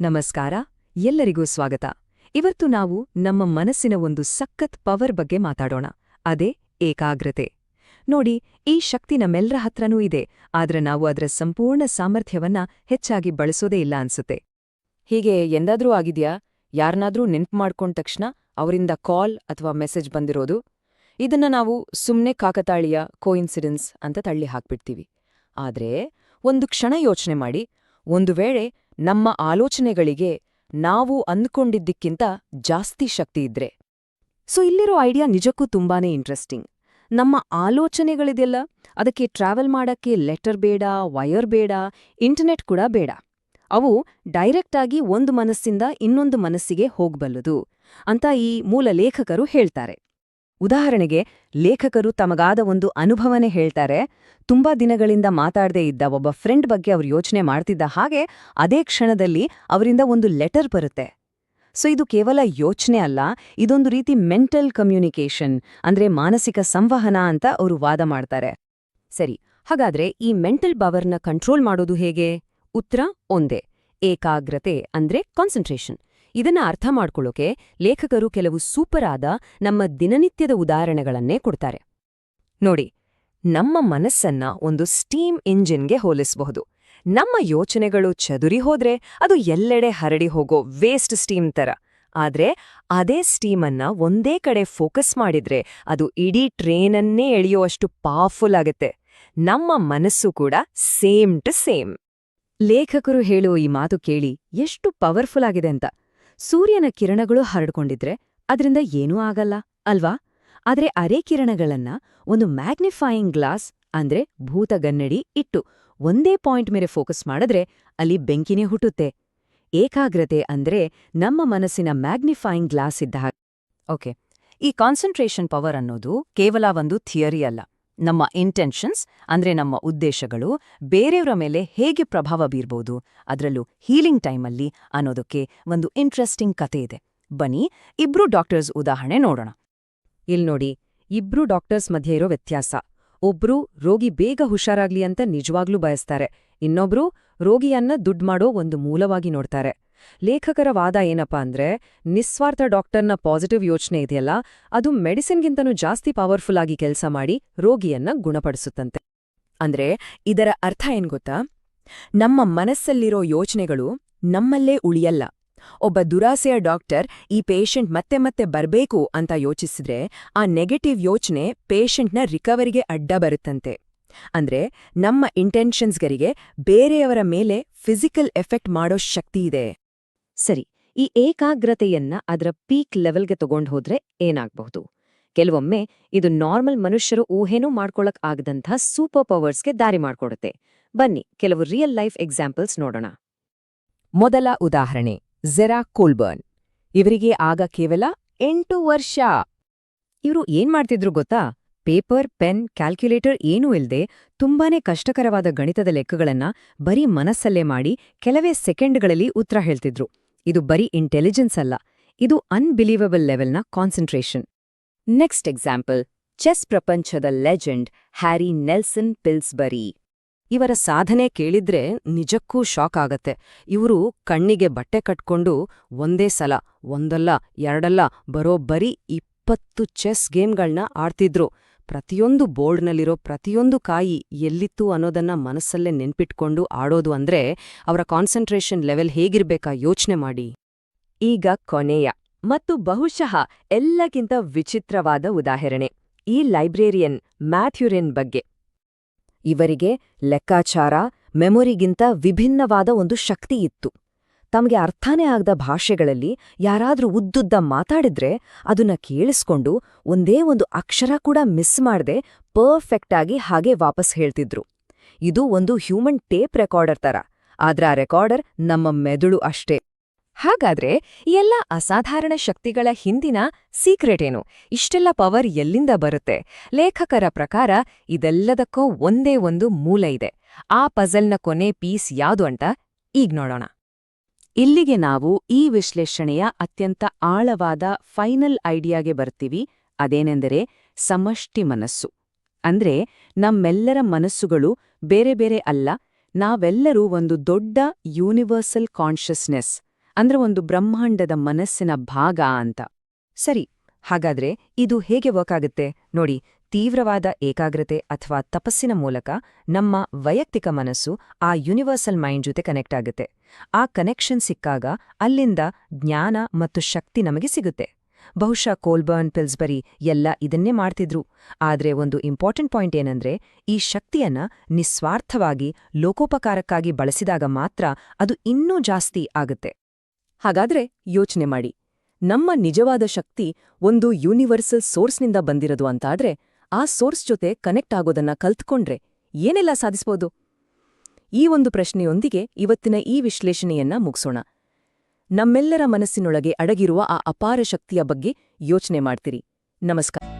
ನಮಸ್ಕಾರ, ಎಲ್ಲರಿಗೂ ಸ್ವಾಗತ. ಇವತ್ತು ನಾವು ನಮ್ಮ ಮನಸ್ಸಿನ ಒಂದು ಸಖತ್ ಪವರ್ ಬಗ್ಗೆ ಮಾತಾಡೋಣ. ಅದೇ ಏಕಾಗ್ರತೆ. ನೋಡಿ, ಈ ಶಕ್ತಿ ನಮ್ಮೆಲ್ಲರ ಹತ್ರನೂ ಇದೆ, ಆದ್ರೆ ನಾವು ಅದರ ಸಂಪೂರ್ಣ ಸಾಮರ್ಥ್ಯವನ್ನ ಹೆಚ್ಚಾಗಿ ಬಳಸೋದೇ ಇಲ್ಲ ಅನ್ಸುತ್ತೆ. ಹೀಗೆ ಎಂದಾದ್ರೂ ಆಗಿದ್ಯಾ? ಯಾರನ್ನಾದ್ರೂ ನೆನ್ಪು ಮಾಡ್ಕೊಂಡ ತಕ್ಷಣ ಅವರಿಂದ ಕಾಲ್ ಅಥವಾ ಮೆಸೇಜ್ ಬಂದಿರೋದು? ಇದನ್ನ ನಾವು ಸುಮ್ನೆ ಕಾಕತಾಳೀಯ ಕೋಇನ್ಸಿಡೆನ್ಸ್ ಅಂತ ತಳ್ಳಿ ಹಾಕ್ಬಿಡ್ತೀವಿ. ಆದ್ರೆ ಒಂದು ಕ್ಷಣ ಯೋಚನೆ ಮಾಡಿ, ಒಂದು ವೇಳೆ ನಮ್ಮ ಆಲೋಚನೆಗಳಿಗೆ ನಾವು ಅಂದ್ಕೊಂಡಿದ್ದಕ್ಕಿಂತ ಜಾಸ್ತಿ ಶಕ್ತಿ ಇದ್ರೆ. ಸೊ ಇಲ್ಲಿರೋ ಐಡಿಯಾ ನಿಜಕ್ಕೂ ತುಂಬಾನೇ ಇಂಟ್ರೆಸ್ಟಿಂಗ್ ನಮ್ಮ ಆಲೋಚನೆಗಳಿದೆಯಲ್ಲ, ಅದಕ್ಕೆ ಟ್ರಾವೆಲ್ ಮಾಡಕ್ಕೆ ಲೆಟರ್ ಬೇಡ ವಯರ್ ಬೇಡ ಇಂಟರ್ನೆಟ್ ಕೂಡ ಬೇಡ. ಅವು ಡೈರೆಕ್ಟಾಗಿ ಒಂದು ಮನಸ್ಸಿಂದ ಇನ್ನೊಂದು ಮನಸ್ಸಿಗೆ ಹೋಗ್ಬಲ್ಲದು ಅಂತ ಈ ಮೂಲ ಲೇಖಕರು ಹೇಳ್ತಾರೆ. ಉದಾಹರಣೆಗೆ, ಲೇಖಕರು ತಮಗಾದ ಒಂದು ಅನುಭವನೇ ಹೇಳ್ತಾರೆ, ತುಂಬಾ ದಿನಗಳಿಂದ ಮಾತಾಡದೇ ಇದ್ದ ಒಬ್ಬ ಫ್ರೆಂಡ್ ಬಗ್ಗೆ ಅವರು ಯೋಚನೆ ಮಾಡ್ತಿದ್ದ ಹಾಗೆ ಅದೇ ಕ್ಷಣದಲ್ಲಿ ಅವರಿಂದ ಒಂದು ಲೆಟರ್ ಬರುತ್ತೆ. ಸೊ, ಇದು ಕೇವಲ ಯೋಚನೆ ಅಲ್ಲ, ಇದೊಂದು ರೀತಿ ಮೆಂಟಲ್ ಕಮ್ಯುನಿಕೇಷನ್, ಅಂದ್ರೆ ಮಾನಸಿಕ ಸಂವಹನ ಅಂತ ಅವರು ವಾದ ಮಾಡ್ತಾರೆ. ಸರಿ, ಹಾಗಾದ್ರೆ ಈ ಮೆಂಟಲ್ ಪವರ್ನ ಕಂಟ್ರೋಲ್ ಮಾಡೋದು ಹೇಗೆ? ಉತ್ತರ ಒಂದೇ, ಏಕಾಗ್ರತೆ ಅಂದ್ರೆ ಕಾನ್ಸಂಟ್ರೇಷನ್. ಇದನ್ನ ಅರ್ಥ ಮಾಡ್ಕೊಳ್ಳೋಕೆ ಲೇಖಕರು ಕೆಲವು ಸೂಪರ್ ಆದ ನಮ್ಮ ದಿನನಿತ್ಯದ ಉದಾಹರಣೆಗಳನ್ನೇ ಕೊಡ್ತಾರೆ. ನೋಡಿ, ನಮ್ಮ ಮನಸ್ಸನ್ನ ಒಂದು ಸ್ಟೀಮ್ ಇಂಜಿನ್ಗೆ ಹೋಲಿಸಬಹುದು. ನಮ್ಮ ಯೋಚನೆಗಳು ಚದುರಿ ಹೋದ್ರೆ ಅದು ಎಲ್ಲೆಡೆ ಹರಡಿ ಹೋಗೋ ವೇಸ್ಟ್ ಸ್ಟೀಮ್ ತರ. ಆದ್ರೆ ಅದೇ ಸ್ಟೀಮನ್ನ ಒಂದೇ ಕಡೆ ಫೋಕಸ್ ಮಾಡಿದ್ರೆ ಅದು ಇಡೀ ಟ್ರೇನನ್ನೇ ಎಳೆಯುವಷ್ಟು ಪವರ್ಫುಲ್ ಆಗುತ್ತೆ. ನಮ್ಮ ಮನಸ್ಸು ಕೂಡ ಸೇಮ್ ಟು ಸೇಮ್. ಲೇಖಕರು ಹೇಳುವ ಈ ಮಾತು ಕೇಳಿ ಎಷ್ಟು ಪವರ್ಫುಲ್ ಆಗಿದೆ ಅಂತ. ಸೂರ್ಯನ ಕಿರಣಗಳು ಹರಡ್ಕೊಂಡಿದ್ರೆ ಅದರಿಂದ ಏನೂ ಆಗಲ್ಲ, ಅಲ್ವಾ? ಆದ್ರೆ ಅರೆ ಕಿರಣಗಳನ್ನ ಒಂದು ಮ್ಯಾಗ್ನಿಫೈಯಿಂಗ್ ಗ್ಲಾಸ್ ಅಂದ್ರೆ ಭೂತಗನ್ನಡಿ ಇಟ್ಟು ಒಂದೇ ಪಾಯಿಂಟ್ ಮೇಲೆ ಫೋಕಸ್ ಮಾಡಿದ್ರೆ ಅಲ್ಲಿ ಬೆಂಕಿನೇ ಹುಟ್ಟುತ್ತೆ. ಏಕಾಗ್ರತೆ ಅಂದ್ರೆ ನಮ್ಮ ಮನಸ್ಸಿನ ಮ್ಯಾಗ್ನಿಫೈಯಿಂಗ್ ಗ್ಲಾಸ್ ಇದ್ದ ಹಾಗೆ. ಓಕೆ, ಈ ಕಾನ್ಸಂಟ್ರೇಷನ್ ಪವರ್ ಅನ್ನೋದು ಕೇವಲ ಒಂದು ಥಿಯರಿ ಅಲ್ಲ. ನಮ್ಮ ಇಂಟೆನ್ಷನ್ಸ್ ಅಂದ್ರೆ ನಮ್ಮ ಉದ್ದೇಶಗಳು, ಬೇರೆಯವರ ಮೇಲೆ ಹೇಗೆ ಪ್ರಭಾವ ಬೀರ್ಬೋದು, ಅದರಲ್ಲೂ ಹೀಲಿಂಗ್ ಟೈಮಲ್ಲಿ ಅನ್ನೋದಕ್ಕೆ ಒಂದು ಇಂಟ್ರೆಸ್ಟಿಂಗ್ ಕತೆ ಇದೆ. ಬನ್ನಿ, ಇಬ್ರು ಡಾಕ್ಟರ್ಸ್ ಉದಾಹರಣೆ ನೋಡೋಣ. ಇಲ್ನೋಡಿ ಇಬ್ರು ಡಾಕ್ಟರ್ಸ್ ಮಧ್ಯೆ ಇರೋ ವ್ಯತ್ಯಾಸ. ಒಬ್ರು ರೋಗಿ ಬೇಗ ಹುಷಾರಾಗ್ಲಿ ಅಂತ ನಿಜವಾಗ್ಲೂ ಬಯಸ್ತಾರೆ, ಇನ್ನೊಬ್ರು ರೋಗಿಯನ್ನ ದುಡ್ಡು ಮಾಡೋ ಒಂದು ಮೂಲವಾಗಿ ನೋಡ್ತಾರೆ. ಲೇಖಕರ ವಾದ ಏನಪ್ಪಾ ಅಂದ್ರೆ, ನಿಸ್ವಾರ್ಥ ಡಾಕ್ಟರ್ನ ಪಾಸಿಟಿವ್ ಯೋಚನೆ ಇದೆಯಲ್ಲ, ಅದು ಮೆಡಿಸಿನ್ಗಿಂತನೂ ಜಾಸ್ತಿ ಪವರ್ಫುಲ್ ಆಗಿ ಕೆಲಸ ಮಾಡಿ ರೋಗಿಯನ್ನ ಗುಣಪಡಿಸುತ್ತಂತೆ. ಅಂದ್ರೆ, ಇದರ ಅರ್ಥ ಏನ್ ಗೊತ್ತಾ? ನಮ್ಮ ಮನಸ್ಸಲ್ಲಿರೋ ಯೋಚನೆಗಳು ನಮ್ಮಲ್ಲೇ ಉಳಿಯಲ್ಲ. ಒಬ್ಬ ದುರಾಸೆಯ ಡಾಕ್ಟರ್ ಈ ಪೇಷಂಟ್ ಮತ್ತೆ ಮತ್ತೆ ಬರ್ಬೇಕು ಅಂತ ಯೋಚಿಸಿದ್ರೆ, ಆ ನೆಗೆಟಿವ್ ಯೋಚನೆ ಪೇಷಂಟ್ನ ರಿಕವರಿಗೆ ಅಡ್ಡ ಬರುತ್ತಂತೆ. ಅಂದ್ರೆ, ನಮ್ಮ ಇಂಟೆನ್ಷನ್ಸ್ಗರಿಗೆ ಬೇರೆಯವರ ಮೇಲೆ ಫಿಸಿಕಲ್ ಎಫೆಕ್ಟ್ ಮಾಡೋ ಶಕ್ತಿ ಇದೆ. ಸರಿ, ಈ ಏಕಾಗ್ರತೆಯನ್ನ ಅದರ ಪೀಕ್ ಲೆವೆಲ್ಗೆ ತಗೊಂಡು ಹೋದ್ರೆ ಏನಾಗಬಹುದು? ಕೆಲವೊಮ್ಮೆ ಇದು ನಾರ್ಮಲ್ ಮನುಷ್ಯರು ಊಹೆನೂ ಮಾಡ್ಕೊಳಕ್ ಆಗದಂಥ ಸೂಪರ್ ಪವರ್ಸ್ಗೆ ದಾರಿ ಮಾಡ್ಕೊಡುತ್ತೆ. ಬನ್ನಿ, ಕೆಲವು ರಿಯಲ್ ಲೈಫ್ ಎಕ್ಸಾಂಪಲ್ಸ್ ನೋಡೋಣ. ಮೊದಲ ಉದಾಹರಣೆ, ಜೆರಾ ಕೋಲ್ಬರ್ನ್. ಇವರಿಗೆ ಆಗ ಕೇವಲ ಎಂಟು ವರ್ಷ. ಇವರು ಏನ್ ಮಾಡ್ತಿದ್ರು ಗೊತ್ತಾ? ಪೇಪರ್, ಪೆನ್ ಕ್ಯಾಲ್ಕ್ಯುಲೇಟರ್ ಏನೂ ಇಲ್ಲದೆ ತುಂಬಾನೇ ಕಷ್ಟಕರವಾದ ಗಣಿತದ ಲೆಕ್ಕಗಳನ್ನ ಬರೀ ಮನಸ್ಸಲ್ಲೇ ಮಾಡಿ ಕೆಲವೇ ಸೆಕೆಂಡ್ಗಳಲ್ಲಿ ಉತ್ತರ ಹೇಳ್ತಿದ್ರು. ಇದು ಬರೀ ಇಂಟೆಲಿಜೆನ್ಸ್ ಅಲ್ಲ, ಇದು ಅನ್ಬಿಲೀವಬಲ್ ಲೆವೆಲ್ನ ಕಾನ್ಸಂಟ್ರೇಷನ್ ನೆಕ್ಸ್ಟ್ ಎಕ್ಸಾಂಪಲ್ ಚೆಸ್ ಪ್ರಪಂಚದ ಲೆಜೆಂಡ್ ಹ್ಯಾರಿ ನೆಲ್ಸನ್ ಪಿಲ್ಸ್ಬರಿ ಇವರ ಸಾಧನೆ ಕೇಳಿದ್ರೆ ನಿಜಕ್ಕೂ ಶಾಕ್ ಆಗತ್ತೆ. ಇವರು ಕಣ್ಣಿಗೆ ಬಟ್ಟೆ ಕಟ್ಕೊಂಡು ಒಂದೇ ಸಲ, ಒಂದಲ್ಲ, ಎರಡಲ್ಲ, ಬರೋಬ್ಬರಿ ಇಪ್ಪತ್ತು ಚೆಸ್ ಗೇಮ್ಗಳನ್ನ ಆಡ್ತಿದ್ರು. ಪ್ರತಿಯೊಂದು ಬೋರ್ಡ್ನಲ್ಲಿರೋ ಪ್ರತಿಯೊಂದು ಕಾಯಿ ಎಲ್ಲಿತ್ತು ಅನ್ನೋದನ್ನ ಮನಸ್ಸಲ್ಲೇ ನೆನ್ಪಿಟ್ಕೊಂಡು ಆಡೋದು ಅಂದ್ರೆ ಅವರ ಕಾನ್ಸಂಟ್ರೇಷನ್ ಲೆವೆಲ್ ಹೇಗಿರ್ಬೇಕಾ ಯೋಚನೆ ಮಾಡಿ. ಈಗ ಕೊನೆಯ ಮತ್ತು ಬಹುಶಃ ಎಲ್ಲಕ್ಕಿಂತ ವಿಚಿತ್ರವಾದ ಉದಾಹರಣೆ, ಈ ಲೈಬ್ರೇರಿಯನ್ ಮ್ಯಾಥ್ಯೂರಿನ್ ಬಗ್ಗೆ. ಇವರಿಗೆ ಲೆಕ್ಕಾಚಾರ, ಮೆಮೊರಿಗಿಂತ ವಿಭಿನ್ನವಾದ ಒಂದು ಶಕ್ತಿ ಇತ್ತು. ತಮಗೆ ಅರ್ಥನೇ ಆಗದ ಭಾಷೆಗಳಲ್ಲಿ ಯಾರಾದ್ರೂ ಉದ್ದುದ್ದ ಮಾತಾಡಿದ್ರೆ ಅದನ್ನ ಕೇಳಿಸ್ಕೊಂಡು ಒಂದೇ ಒಂದು ಅಕ್ಷರ ಕೂಡ ಮಿಸ್ ಮಾಡದೆ ಪರ್ಫೆಕ್ಟಾಗಿ ಹಾಗೆ ವಾಪಸ್ ಹೇಳ್ತಿದ್ರು. ಇದು ಒಂದು ಹ್ಯೂಮನ್ ಟೇಪ್ ರೆಕಾರ್ಡರ್ ತರ. ಆದ್ರ ಆ ರೆಕಾರ್ಡರ್ ನಮ್ಮ ಮೆದುಳು ಅಷ್ಟೇ. ಹಾಗಾದ್ರೆ ಎಲ್ಲ ಅಸಾಧಾರಣ ಶಕ್ತಿಗಳ ಹಿಂದಿನ ಸೀಕ್ರೆಟ್ ಏನು? ಇಷ್ಟೆಲ್ಲ ಪವರ್ ಎಲ್ಲಿಂದ ಬರುತ್ತೆ? ಲೇಖಕರ ಪ್ರಕಾರ ಇದೆಲ್ಲದಕ್ಕೂ ಒಂದೇ ಒಂದು ಮೂಲ ಇದೆ. ಆ ಪಜಲ್ನ ಕೊನೆ ಪೀಸ್ ಯಾವುದು ಅಂತ ಈಗ ನೋಡೋಣ. ಇಲ್ಲಿಗೆ ನಾವು ಈ ವಿಶ್ಲೇಷಣೆಯ ಅತ್ಯಂತ ಆಳವಾದ ಫೈನಲ್ ಐಡಿಯಾಗೆ ಬರ್ತೀವಿ. ಅದೇನೆಂದರೆ ಸಮಷ್ಟಿ ಮನಸ್ಸು. ಅಂದ್ರೆ ನಮ್ಮೆಲ್ಲರ ಮನಸ್ಸುಗಳು ಬೇರೆ ಬೇರೆ ಅಲ್ಲ, ನಾವೆಲ್ಲರೂ ಒಂದು ದೊಡ್ಡ ಯೂನಿವರ್ಸಲ್ ಕಾನ್ಷಿಯಸ್ನೆಸ್, ಅಂದ್ರೆ ಒಂದು ಬ್ರಹ್ಮಾಂಡದ ಮನಸ್ಸಿನ ಭಾಗ ಅಂತ. ಸರಿ, ಹಾಗಾದ್ರೆ ಇದು ಹೇಗೆ ವರ್ಕ್ ಆಗುತ್ತೆ? ನೋಡಿ ತೀವ್ರವಾದ ಏಕಾಗ್ರತೆ ಅಥವಾ ತಪಸ್ಸಿನ ಮೂಲಕ ನಮ್ಮ ವೈಯಕ್ತಿಕ ಮನಸ್ಸು ಆ ಯೂನಿವರ್ಸಲ್ ಮೈಂಡ್ ಜೊತೆ ಕನೆಕ್ಟ್ ಆಗುತ್ತೆ. ಆ ಕನೆಕ್ಷನ್ ಸಿಕ್ಕಾಗ ಅಲ್ಲಿಂದ ಜ್ಞಾನ ಮತ್ತು ಶಕ್ತಿ ನಮಗೆ ಸಿಗುತ್ತೆ. ಬಹುಶಃ ಕೋಲ್ಬರ್ನ್ ಪಿಲ್ಸ್ಬರಿ ಎಲ್ಲ ಇದನ್ನೇ ಮಾಡ್ತಿದ್ರು. ಆದ್ರೆ ಒಂದು ಇಂಪಾರ್ಟೆಂಟ್ ಪಾಯಿಂಟ್ ಏನಂದ್ರೆ, ಈ ಶಕ್ತಿಯನ್ನ ನಿಸ್ವಾರ್ಥವಾಗಿ, ಲೋಕೋಪಕಾರಕ್ಕಾಗಿ ಬಳಸಿದಾಗ ಮಾತ್ರ ಅದು ಇನ್ನೂ ಜಾಸ್ತಿ ಆಗುತ್ತೆ. ಹಾಗಾದ್ರೆ ಯೋಚನೆ ಮಾಡಿ. ನಮ್ಮ ನಿಜವಾದ ಶಕ್ತಿ ಒಂದು ಯೂನಿವರ್ಸಲ್ ಸೋರ್ಸ್ನಿಂದ ಬಂದಿರೋದು ಅಂತಾದ್ರೆ ಆ ಸೋರ್ಸ್ ಜೊತೆ ಕನೆಕ್ಟ್ ಆಗೋದನ್ನ ಕಲ್ತ್ಕೊಂಡ್ರೆ ಏನೆಲ್ಲ ಸಾಧಿಸ್ಬೋದು? ಈ ಒಂದು ಪ್ರಶ್ನೆಯೊಂದಿಗೆ ಇವತ್ತಿನ ಈ ವಿಶ್ಲೇಷಣೆಯನ್ನ ಮುಗಿಸೋಣ. ನಮ್ಮೆಲ್ಲರ ಮನಸ್ಸಿನೊಳಗೆ ಅಡಗಿರುವ ಆ ಅಪಾರ ಶಕ್ತಿಯ ಬಗ್ಗೆ ಯೋಚನೆ ಮಾಡ್ತೀರಿ. ನಮಸ್ಕಾರ.